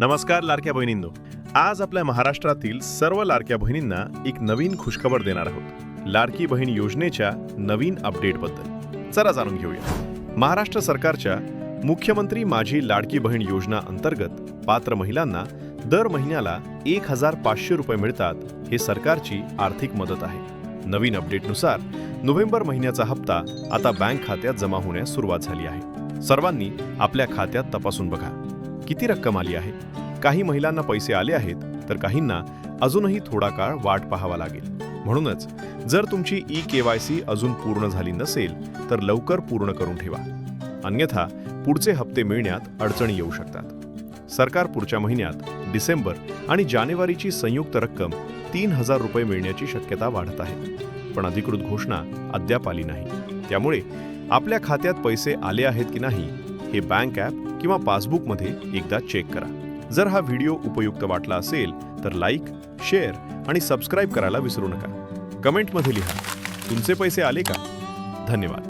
नमस्कार लाडक्या बहिणींनो. आज आपल्या महाराष्ट्रातील सर्व लाडक्या बहिणींना एक नवीन खुशखबर देणार आहोत. लाडकी बहीण योजनेच्या नवीन अपडेटबद्दल. चला जाणून घेऊया. महाराष्ट्र सरकारच्या मुख्यमंत्री माझी लाडकी बहीण योजना अंतर्गत पात्र महिलांना दर महिन्याला एक हजार पाचशे रुपये मिळतात हे सरकारची आर्थिक मदत आहे. नवीन अपडेटनुसार नोव्हेंबर महिन्याचा हप्ता आता बँक खात्यात जमा होण्यास सुरुवात झाली आहे. सर्वांनी आपल्या खात्यात तपासून बघा. किती रक्कम आली आहे? काही महिलांना पैसे आले आहेत तर काहींना अजूनही थोडा काळ वाट पाहावा लागेल. म्हणूनच जर तुमची ई के वाय सी अजून पूर्ण झाली नसेल तर लवकर पूर्ण करून ठेवा. अन्यथा पुढचे हप्ते मिळण्यात अडचणी येऊ शकतात. सरकार पुढच्या महिन्यात डिसेंबर आणि जानेवारीची संयुक्त रक्कम तीन हजार रुपये मिळण्याची शक्यता वाढत आहे. पण अधिकृत घोषणा अद्याप आली नाही. त्यामुळे आपल्या खात्यात पैसे आले आहेत की नाही हे बँक ॲप किंवा पासबुकमध्ये एकदा चेक करा. जर हा व्हिडिओ उपयुक्त वाटला असेल तर लाईक शेअर आणि सबस्क्राईब करायला विसरू नका. कमेंटमध्ये लिहा तुमचे पैसे आले का? धन्यवाद.